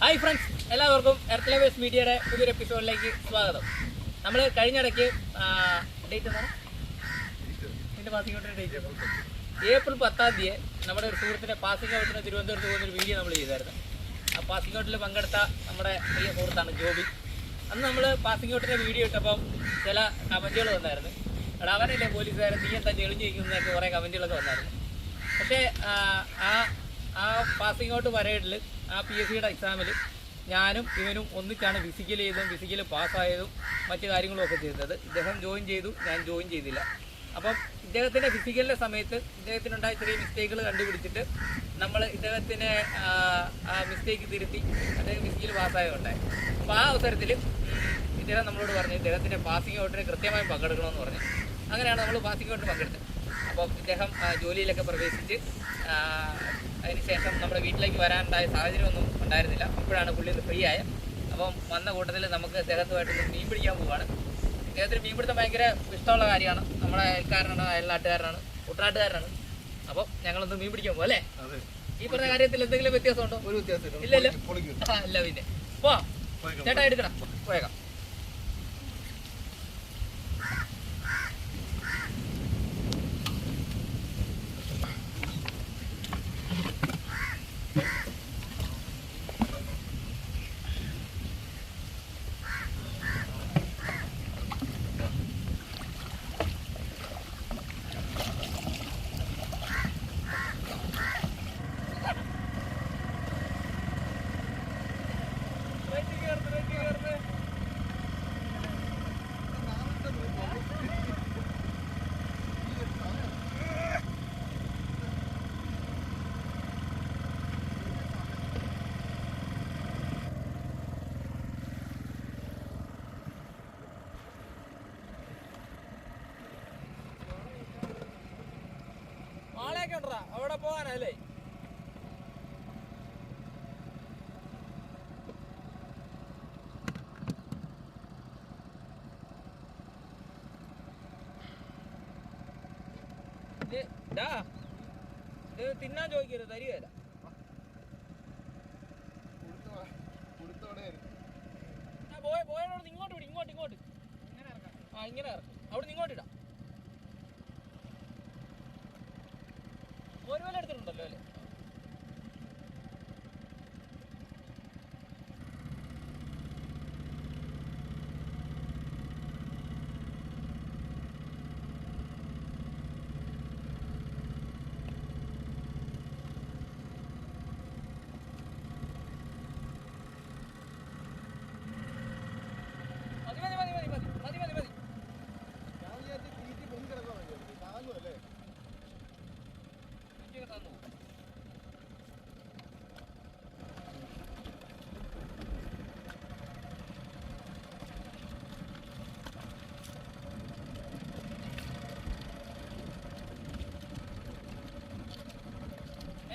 Hi friends എല്ലാവർക്കും earth lovers മീഡിയയുടെ പുതിയൊരു എപ്പിസോഡിലേക്ക് സ്വാഗതം. നമ്മൾ കഴിഞ്ഞിടയ്ക്ക് ഡേറ്റ് എന്താണ്? ഇതിന്റെ പാസിംഗ് ഔട്ടിന്റെ ഡേറ്റ് ഏപ്രിൽ പത്താം തീയതി നമ്മുടെ ഒരു സുഹൃത്തിന്റെ പാസിംഗ് ഔട്ടിന് തിരുവനന്തപുരത്ത് പോകുന്നൊരു വീഡിയോ നമ്മൾ ചെയ്തായിരുന്നു. ആ പാസിംഗ് ഔട്ടിൽ പങ്കെടുത്ത നമ്മുടെ പ്രിയ സുഹൃത്താണ് ജോബി. അന്ന് നമ്മൾ പാസിംഗ് ഔട്ടിന്റെ വീഡിയോ ഇട്ടപ്പം ചില കമന്റുകൾ വന്നായിരുന്നു. എടാ അവനല്ലേ പോലീസുകാരൻ നീ എന്താ ചെളിഞ്ഞിരിക്കുന്നതൊക്കെ കുറേ കമന്റുകളൊക്കെ വന്നായിരുന്നു. പക്ഷേ ആ, ആ പാസിംഗ് ഔട്ട് പരേഡിൽ ആ പി എസ് സിയുടെ എക്സാമിൽ ഞാനും ഇവനും ഒന്നിച്ചാണ് ഫിസിക്കൽ ചെയ്തതും ഫിസിക്കൽ പാസ്സായതും മറ്റു കാര്യങ്ങളും ഒക്കെ ചെയ്തത്. ഇദ്ദേഹം ജോയിൻ ചെയ്തു ഞാൻ ജോയിൻ ചെയ്തില്ല. അപ്പം ഇദ്ദേഹത്തിന്റെ ഫിസിക്കലിന്റെ സമയത്ത് ഇദ്ദേഹത്തിനുണ്ടായ ചെറിയ മിസ്റ്റേക്കുകൾ കണ്ടുപിടിച്ചിട്ട് നമ്മൾ ഇദ്ദേഹത്തിനെ ആ, മിസ്റ്റേക്ക് തിരുത്തി അദ്ദേഹം ഫിസിക്കൽ പാസ്സായതുണ്ടായി അപ്പോൾ ആ അവസരത്തിൽ ഇദ്ദേഹം നമ്മളോട് പറഞ്ഞു ഇദ്ദേഹത്തിന്റെ പാസിംഗ് ഔട്ടിന് കൃത്യമായി പങ്കെടുക്കണമെന്ന് പറഞ്ഞു. അങ്ങനെയാണ് നമ്മൾ പാസിംഗ് ഔട്ടിന് പങ്കെടുത്തത്. അപ്പം ഇദ്ദേഹം ജോലിയിലൊക്കെ പ്രവേശിച്ച് അതിനുശേഷം നമ്മുടെ വീട്ടിലേക്ക് വരാനുണ്ടായ സാഹചര്യമൊന്നും ഉണ്ടായിരുന്നില്ല. ഇപ്പോഴാണ് പുള്ളി ഒന്ന് ഫ്രീ ആയ അപ്പം വന്ന കൂട്ടത്തിൽ നമുക്ക് അദ്ദേഹത്തുമായിട്ടൊന്ന് മീൻ പിടിക്കാൻ പോവുകയാണ് ഇദ്ദേഹത്തിന് മീൻ പിടുത്തം ഭയങ്കര ഇഷ്ടമുള്ള കാര്യമാണ്. നമ്മുടെ അയൽക്കാരനാണ് അയൽനാട്ടുകാരനാണ് കുട്ടനാട്ടുകാരനാണ്. അപ്പം ഞങ്ങളൊന്ന് മീൻ പിടിക്കാൻ പോകും അല്ലേ? അതെ. ഈ പറഞ്ഞ കാര്യത്തിൽ എന്തെങ്കിലും വ്യത്യാസമുണ്ടോ? ഒരു വ്യത്യാസമില്ല. ഇല്ലല്ലോ. ഇല്ല പിന്നെ. പോ ചേട്ടാ എടുക്കണം പോയേക്കാം. ആളെയൊക്കെ ഉണ്ടോ അവിടെ പോകാനല്ലേ? ഇത് തിന്നാൻ ചോദിക്കരുത് തരികയില്ല. പോയ പോയോട് ഇങ്ങോട്ട് വിടും ഇങ്ങോട്ട് ഇങ്ങോട്ട്. ആ ഇങ്ങനെ ഇറക്കാം. അവിടെ ഇങ്ങോട്ട് ഇടാം.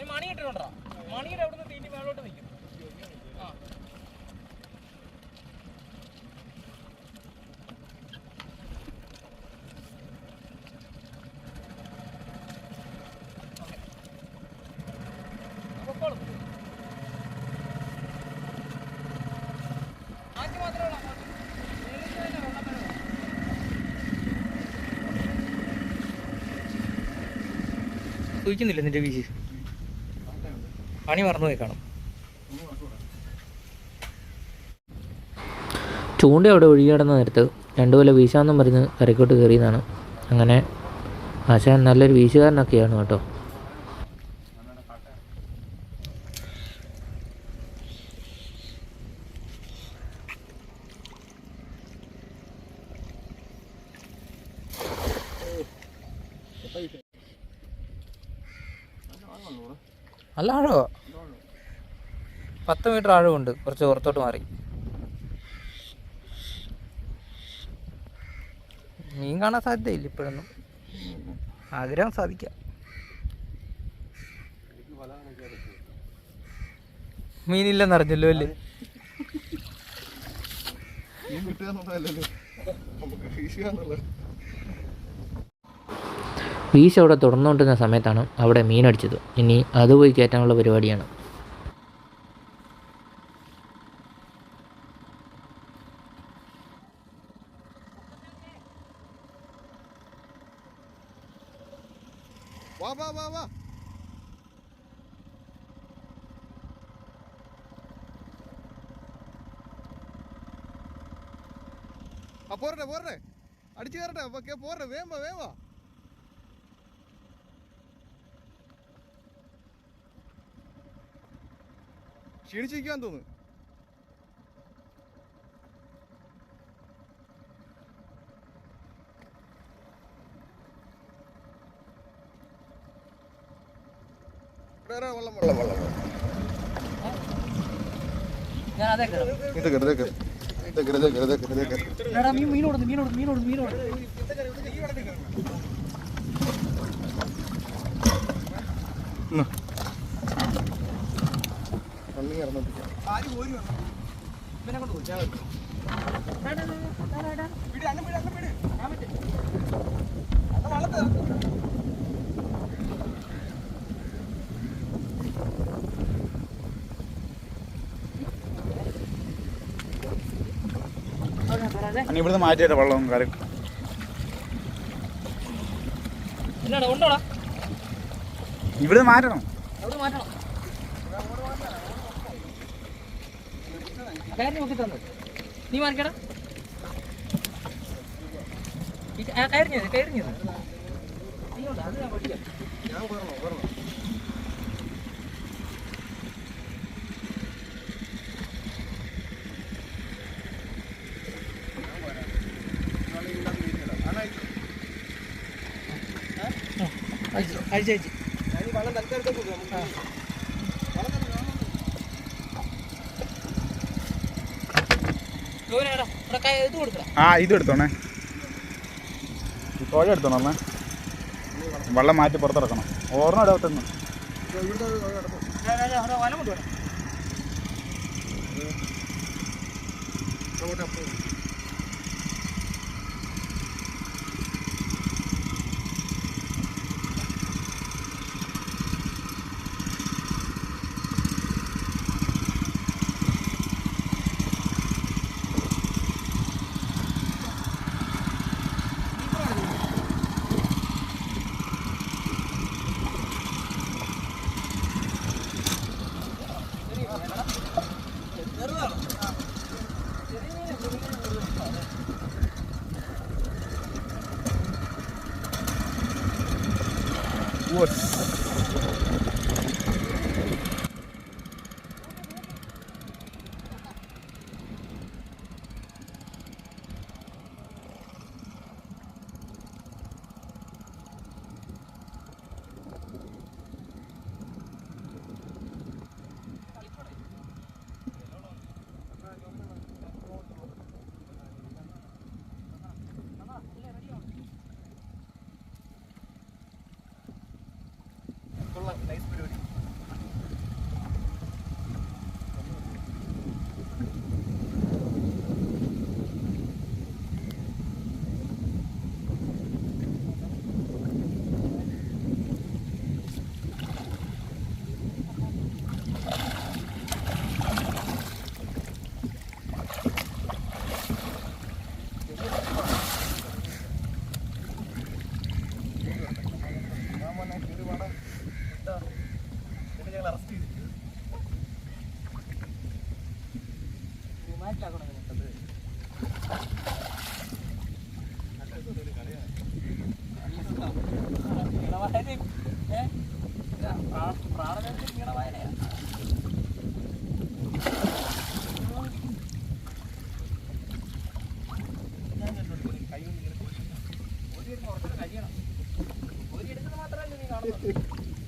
ഏ മണി ഇട്ടിട്ടുണ്ടോ? മണിയുടെ അവിടുന്ന് തീറ്റി മേളോട്ട് നിൽക്കും. ആ. പൊക്കോളും. നിന്റെ മാത്രമേ ഉള്ളൂ അങ്ങോട്ട്. നേരിട്ട് തന്നെ വെള്ളം വരെ വേണം. സൂചിക്കുന്നില്ല നിന്റെ വീശ് പണി മറന്നുപോയി കാണും. ചൂണ്ട അവിടെ ഒഴുകി കിടന്ന നേരത്ത് രണ്ടു വീശാന്നും പറഞ്ഞ് കരക്കോട്ട് കയറിയതാണ്. അങ്ങനെ ആശാൻ നല്ലൊരു വീശുകാരനൊക്കെയാണ് കേട്ടോ. നല്ല ആഴമാ പത്ത് മീറ്റർ ആഴമുണ്ട്. കുറച്ച് പുറത്തോട്ട് മാറി. മീൻ കാണാൻ സാധ്യതയില്ല ഇപ്പോഴൊന്നും. ആഗ്രഹം സാധിക്കാം. മീനില്ലെന്നറിഞ്ഞല്ലോ അല്ലേ? മീൻ കിട്ടുക നമുക്ക് വീശുക എന്നുള്ളത് വീശ അവിടെ തുറന്നുകൊണ്ടിരുന്ന സമയത്താണ് അവിടെ മീനടിച്ചത് ഇനി അത് പോയി കയറ്റാനുള്ള പരിപാടിയാണ്. വാ വാ വാ വാ. പോരട്ടെ പോരട്ടെ. അടിച്ചു വേമ്പ വേമ്പ ക്ഷീണിച്ചിരിക്കാൻ തോന്നുന്നു വെള്ളം വെള്ളം വെള്ളം. ഞാൻ അതേ കയറാം ഇതൊക്കെ ഇതൊക്കെ ഇതൊക്കെ ഇതൊക്കെ ഇതൊക്കെ ഇതൊക്കെ എടാ മീൻ മീനോടുന്നു കണ്ണി ഇറന്നിട്ടില്ല ഇവനെ കൊണ്ട് പോയി അനി ഇവിടുന്ന് മാറ്റിയിട്ട് വെള്ളം കാര്യം എന്നാടാ ഉണ്ടോടാ? ഇവിടുന്ന് മാറ്റണം. മാറ്റണം. കയറി നോക്കി തന്നു നീ മാറിക്കടാ കയറിഞ്ഞത് കയറിഞ്ഞത് അത് ഞാൻ പഠിക്കാം ഞാൻ വരണോ വരണോ അയച്ചു അയച്ചു അയച്ചു ജോലിയാടാ ഇവിടെ കൈ ഇത് കൊടുക്കടാ ആ ഇത് എടുത്തോണേ തോഴ എടുത്തോണേ വെള്ളം മാറ്റി പുറത്തിറക്കണം ഓർമ്മ ഇടത്തുനിന്ന് വല കൊണ്ടുവേണം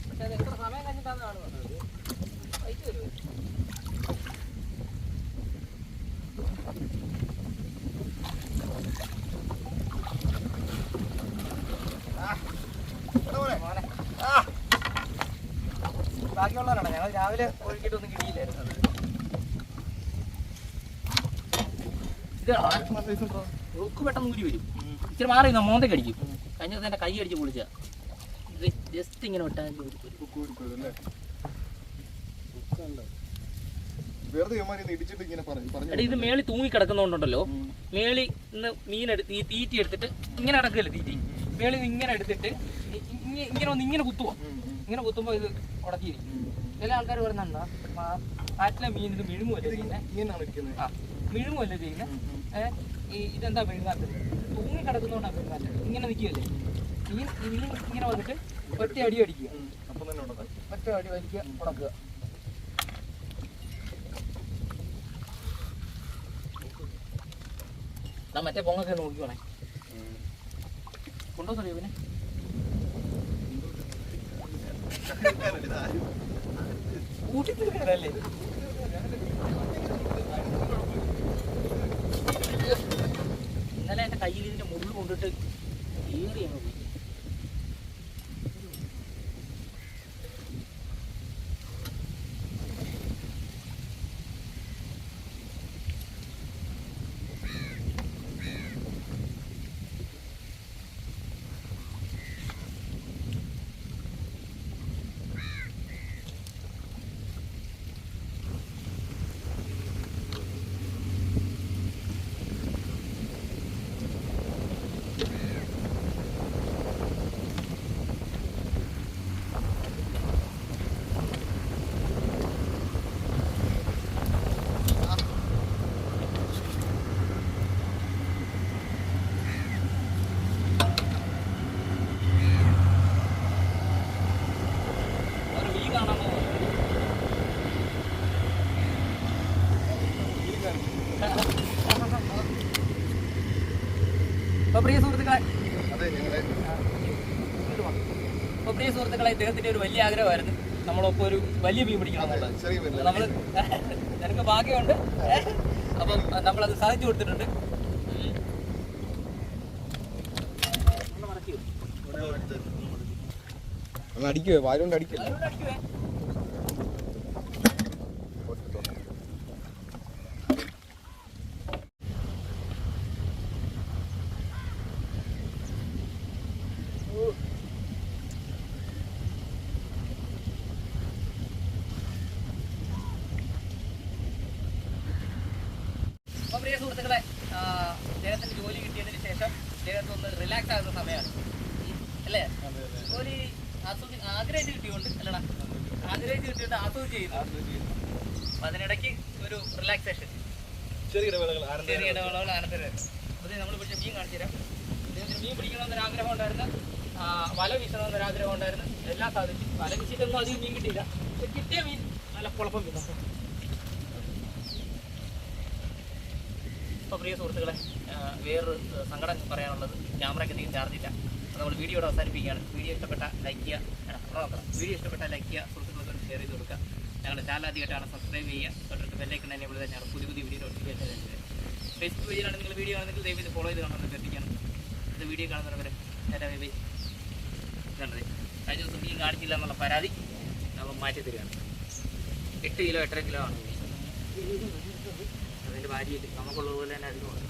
പക്ഷെ അത് എത്ര സമയം കഴിഞ്ഞിട്ടാണ് കാണുന്നത് പൈസ തരുമോ ഇത് ഉക്ക് പെട്ടെന്ന് ഊരി വരും. ഇച്ചിരി മാറി മോന്തയ്ക്ക് അടിക്കും. കഴിഞ്ഞ ദിവസം എന്റെ കൈ അടിച്ച് പൊളിച്ച. ഇത് ജസ്റ്റ് ഇങ്ങനെ വിട്ടാൽ എടാ ഇത് മേളി തൂങ്ങി കിടക്കുന്നതുകൊണ്ടല്ലോ മേളി ഇന്ന് മീൻ എടുത്ത് ഈ തീറ്റി എടുത്തിട്ട് ഇങ്ങനെ അടക്കല്ലേ തീറ്റി? മേളി ഇങ്ങനെ എടുത്തിട്ട് ഇങ്ങനെ ഒന്ന് ഇങ്ങനെ കുത്തുവോ? ഇങ്ങനെ കുത്തുമ്പോ ഇത് ഉടക്കിയിരിക്കും. ചില ആൾക്കാർ പറയുന്നുണ്ടോ ആറ്റിലെ മീൻ ഇത് മിഴുങ്ങുമല്ലേ ചെയ്യുന്നത് ഇങ്ങനെയാണ് ഇരിക്കുന്നത് ആ മിഴുങ്ങുമല്ലേ ചെയ്യുന്നത് ഏഹ് ഈ ഇതെന്താ മിഴുങ്ങാത്തത് തൂങ്ങി കിടക്കുന്നതുകൊണ്ടാണ് മിഴുങ്ങാത്തത് ഇങ്ങനെ നിൽക്കുകയല്ലേ? മീൻ ഈ മീൻ ഇങ്ങനെ വന്നിട്ട് ഒറ്റ അടി അടിക്കുക. അപ്പം തന്നെ ഉടക്കാം ഒറ്റ അടി വലിക്കുക ഉണക്കുക മറ്റേ പൊങ്ങൊക്കെ നോക്കിക്കോണേ. കൊണ്ടുവന്നറിയോ പിന്നെ ഇന്നലെ എന്റെ കയ്യിൽ ഇതിന്റെ മുള്ളു കൊണ്ടിട്ട് ഏറി സുഹൃത്തുക്കളെ ഒരു വലിയ ആഗ്രഹമായിരുന്നു. നമ്മളൊപ്പം ഒരു വലിയ മീൻ പിടിക്കണം എന്നുള്ളത്. നമ്മൾ നിനക്ക് ഭാഗ്യമുണ്ട്. അപ്പം നമ്മളത് സാധിച്ചു കൊടുത്തിട്ടുണ്ട്. അടിക്കുവേ? വാലുകൊണ്ട് അടിക്കുവേ. പ്രിയ സുഹൃത്തുക്കളെ അദ്ദേഹത്തിന് ജോലി കിട്ടിയതിന് ശേഷം അദ്ദേഹത്തിന് ഒന്ന് റിലാക്സ് ആകുന്ന സമയമാണ്. അല്ലേ? ജോലി ആസ്വദി ആഗ്രഹിച്ച് കിട്ടിയോണ്ട് അല്ലടാ ആഗ്രഹിച്ച് കിട്ടിയോണ്ട് ആസ്വദിച്ച് ചെയ്യുന്നു. അപ്പൊ അതിനിടയ്ക്ക് ഒരു റിലാക്സേഷൻ ചെറിയ ഇടവേളകൾ ചെറിയ ഇടവേളകൾ. ആനന്ദരം അതെ നമ്മൾ പിടിച്ച മീൻ കാണിച്ചു തരാം. അദ്ദേഹത്തിന് മീൻ പിടിക്കണമെന്നൊരു ആഗ്രഹം ഉണ്ടായിരുന്നു. വല വല വീശണമെന്നൊരു ആഗ്രഹം ഉണ്ടായിരുന്നു. എല്ലാം സാധിച്ചു. വല വീശിയിട്ടൊന്നും അധികം മീൻ കിട്ടിയില്ല. കിട്ടിയ മീൻ നല്ല കുഴപ്പം മീൻ പ്രിയ സുഹൃത്തുക്കളെ വേറൊരു സങ്കടം പറയാനുള്ളത് ക്യാമറയ്ക്ക് അധികം ചാർജില്ല അപ്പോൾ നമ്മൾ വീഡിയോ ഇവിടെ അവസാനിപ്പിക്കുകയാണ്. വീഡിയോ ഇഷ്ടപ്പെട്ട ലൈക്ക് ചെയ്യുക. വീഡിയോ ഇഷ്ടപ്പെട്ട ലൈക്ക് ചെയ്യുക. സുഹൃത്തുക്കൾക്ക് ഷെയർ ചെയ്ത് കൊടുക്കുക. ഞങ്ങളുടെ ചാനൽ ആദ്യമായിട്ടാണ് സബ്സ്ക്രൈബ് ചെയ്യുക. തൊട്ടിട്ട് ബെല്ലൈക്കൺ തന്നെ വിളിച്ചാൽ ഞങ്ങൾ പുതിയ പുതിയ വീഡിയോ നോട്ടിഫിക്കേഷൻ ഫേസ്ബുക്ക് പേജിലാണ് നിങ്ങൾ വീഡിയോ ആണെങ്കിൽ ദയവ് ഫോളോ ചെയ്ത് കാണുന്നത് എത്തിക്കണം ഇത് വീഡിയോ കാണുന്നവരെ ബൈ കണ്ടത് കഴിഞ്ഞ ദിവസം മീൻ കാണിച്ചില്ല എന്നുള്ള പരാതി നമ്മൾ മാറ്റി തരികയാണ് എട്ട് കിലോ എട്ടര കിലോ ആണ്. അതിന്റെ ഭാര്യയിൽ നമുക്കുള്ളതുപോലെ തന്നെ അതിനും ഉണ്ട്